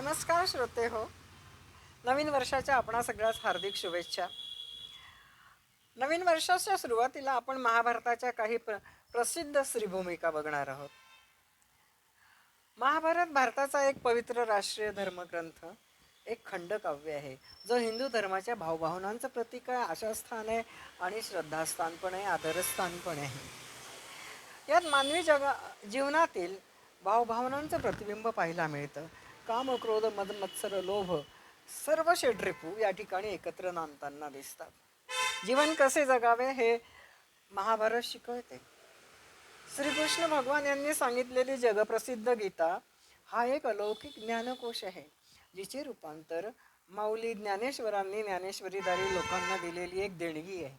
नमस्कार श्रोते हो. नवीन वर्षाच्या आपणा सगळ्याच हार्दिक शुभेच्छा. नवीन वर्षाच्या सुरुवातीला आपण महाभारताच्या काही प्र प्रसिद्ध श्रीभूमिका बघणार आहोत. महाभारत भारताचा एक पवित्र राष्ट्रीय धर्मग्रंथ एक खंडकाव्य आहे. जो हिंदू धर्माच्या भावभावनांचं प्रतीक आहे आशास्थान आहे आणि श्रद्धास्थान पण आहे आदरस्थान पण आहे. यात मानवी जगा जीवनातील भावभावनांचं प्रतिबिंब पाहायला मिळतं. काम क्रोध मद मत्सर लोभ सर्व षड्रिपू या ठिकाणी एकत्र नांदताना दिसतात. जीवन कसे जगावे हे महाभारत शिकवते. श्रीकृष्ण भगवान यांनी सांगितलेली जगप्रसिद्ध गीता हा एक अलौकिक ज्ञानकोश आहे जिचे रूपांतर माऊली ज्ञानेश्वरांनी ज्ञानेश्वरीदारी लोकांना दिलेली एक देणगी आहे.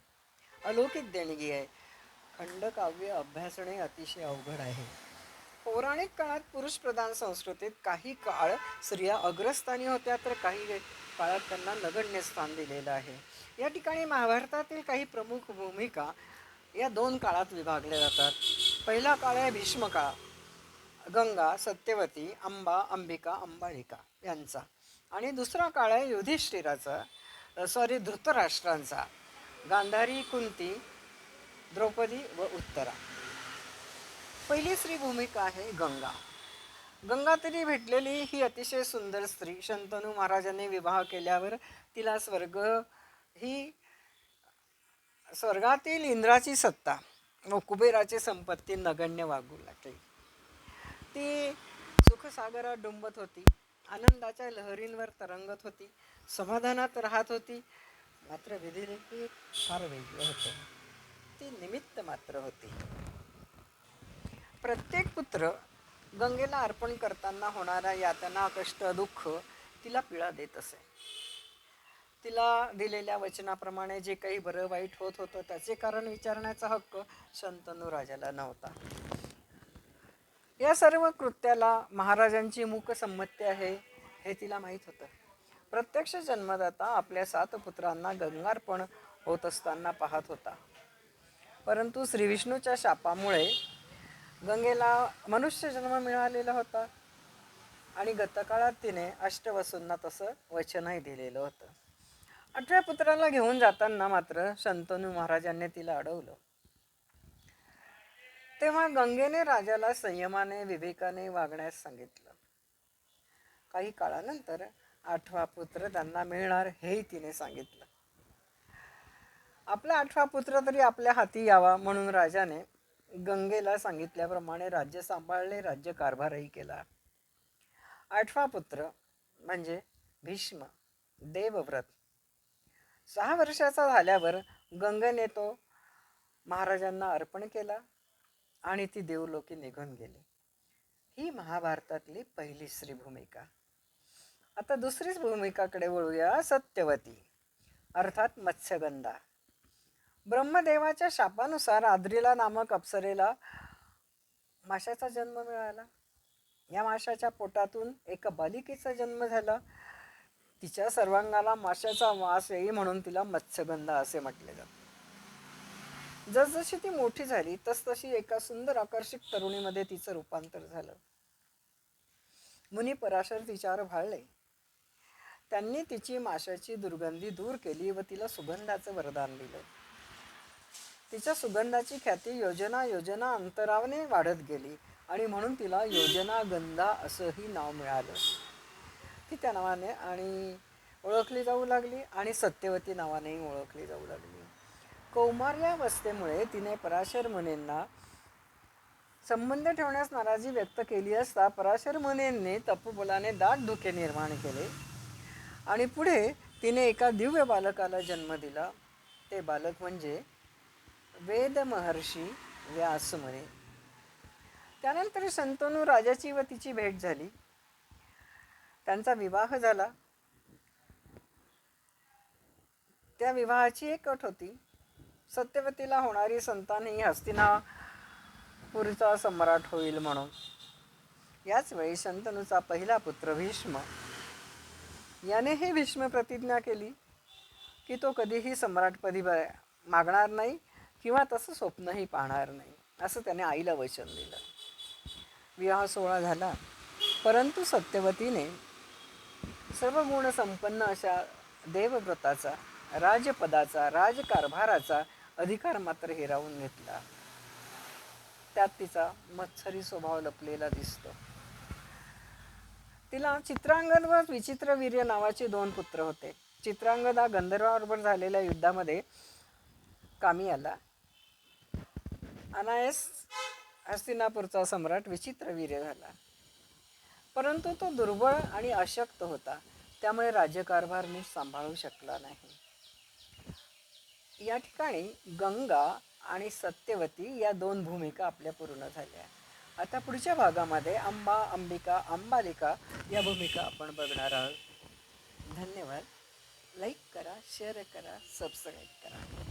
अलौकिक देणगी आहे. खंडकाव्य अभ्यासणे अतिशय अवघड आहे. पौराणिक काळात पुरुष प्रधान संस्कृतीत काही काळ स्त्रिया अग्रस्थानी होत्या तर काही काळात त्यांना नगण्य स्थान दिलेलं आहे. या ठिकाणी महाभारतातील काही प्रमुख भूमिका या दोन काळात विभागल्या जातात. पहिला काळ आहे भीष्मकाळ गंगा सत्यवती अंबा अंबिका अंबालिका यांचा. आणि दुसरा काळ आहे युधिष्ठिराचा सॉरी धृतराष्ट्रांचा. गांधारी कुंती द्रौपदी व उत्तरा. पहिली स्त्री भूमिका आहे गंगा. गंगा तरी भेटलेली ही अतिशय सुंदर स्त्री. शंतनू महाराजांनी विवाह केल्यावर तिला स्वर्ग ही स्वर्गातील इंद्राची सत्ता व कुबेराची संपत्ती नगण्य वागू लागली. ती सुखसागरात डुंबत होती आनंदाच्या लहरींवर तरंगत होती समाधानात राहत होती मात्र विधिलिखित फार वेगळं होतं. ती निमित्त मात्र होती. प्रत्येक पुत्र गंगेला अर्पण करताना होणारा यातना कष्ट दुःख तिला पिळा देत असे. तिला दिलेल्या वचनाप्रमाणे जे काही बरं वाईट होत होतं त्याचे कारण विचारण्याचा हक्क शंतनू राजाला नव्हता. या सर्व कृत्याला महाराजांची मूक संमती आहे हे तिला माहीत होतं. प्रत्यक्ष जन्मदाता आपल्या सात पुत्रांना गंगार्पण होत असताना पाहत होता. परंतु श्री विष्णूच्या शापामुळे गंगेला मनुष्य जन्म मिळालेला होता. आणि गतकाळात तिने अष्टवसूंना तसं वचनही दिलेलं होतं. आठव्या पुत्राला घेऊन जाताना मात्र शंतनू महाराजांनी तिला अडवलं. तेव्हा गंगेने राजाला संयमाने विवेकाने वागण्यास सांगितलं. काही काळानंतर आठवा पुत्र त्यांना मिळणार हेही तिने सांगितलं. आपला आठवा पुत्र तरी आपल्या हाती यावा म्हणून राजाने गंगेला सांगितल्याप्रमाणे राज्य सांभाळले राज्य कारभारही केला. आठवा पुत्र म्हणजे भीष्म देवव्रत. सहा वर्षाचा झाल्यावर गंगेने तो महाराजांना अर्पण केला आणि ती देवलोकी निघून गेली. ही महाभारतातली पहिली स्त्री भूमिका आता दुसरीच भूमिकाकडे वळूया सत्यवती अर्थात मत्स्यगंधा. ब्रह्मदेवाच्या शापानुसार आद्रीला नामक अप्सरेला माशाचा जन्म मिळाला. या माशाच्या पोटातून एका बालिकेचा जन्म झाला. तिच्या सर्वांगाला माशाचा वास येई म्हणून तिला मत्स्यगंधा असे म्हटले जाते. जसजशी ती मोठी झाली तसतशी एका सुंदर आकर्षक तरुणीमध्ये तिचं रूपांतर झालं. मुनी पराशर तिच्यावर भाळले. त्यांनी तिची माशाची दुर्गंधी दूर केली व तिला सुगंधाचं वरदान दिलं. तिच्या सुगंधाची ख्याती योजना योजना अंतराने वाढत गेली आणि म्हणून तिला योजना गंधा असंही नाव मिळालं. ती त्या नावाने आणि ओळखली जाऊ लागली आणि सत्यवती नावानेही ओळखली जाऊ लागली. कौमार्यावस्थेमुळे तिने पराशर मुनींना संबंध ठेवण्यास नाराजी व्यक्त केली असता पराशर मुनींनी तपोबलाने दाट धुके निर्माण केले आणि पुढे तिने एका दिव्य बालकाला जन्म दिला. ते बालक म्हणजे वेद महर्षी व्यास म्हणे त्यानंतर संतनू राजाची व तिची भेट झाली. त्यांचा विवाह झाला. त्या विवाहाची एक अट होती. सत्यवतीला होणारी संतान ही हस्तिनापूरचा सम्राट होईल म्हणून. याच वेळी शंतनूचा पहिला पुत्र भीष्म. याने हे भीष्म प्रतिज्ञा केली की तो कधीही सम्राटपदी ब- मागणार नाही. किंवा तसं स्वप्नही पाहणार नाही असं त्याने आईला वचन दिलं. विवाह सोहळा झाला परंतु सत्यवतीने सर्व गुण संपन्न अशा देवव्रताचा राजपदाचा राजकारभाराचा अधिकार मात्र हिरावून घेतला. त्यात तिचा मत्सरी स्वभाव लपलेला दिसतो. तिला चित्रांगद व विचित्रवीर्य नावाचे दोन पुत्र होते. चित्रांगद हा गंधर्वाबरोबर झालेल्या युद्धामध्ये कामी आला. अनायस हस्तिनापूरचा सम्राट विचित्रवीर्य झाला. परंतु तो दुर्बळ आणि अशक्त होता. त्यामुळे राज्यकारभार मी सांभाळू शकला नाही. या ठिकाणी गंगा आणि सत्यवती या दोन भूमिका आपल्या पूर्ण झाल्या. आता पुढच्या भागामध्ये अंबा अंबिका अंबालिका या भूमिका आपण बघणार आहोत. धन्यवाद. लाईक करा शेअर करा सबस्क्राईब करा.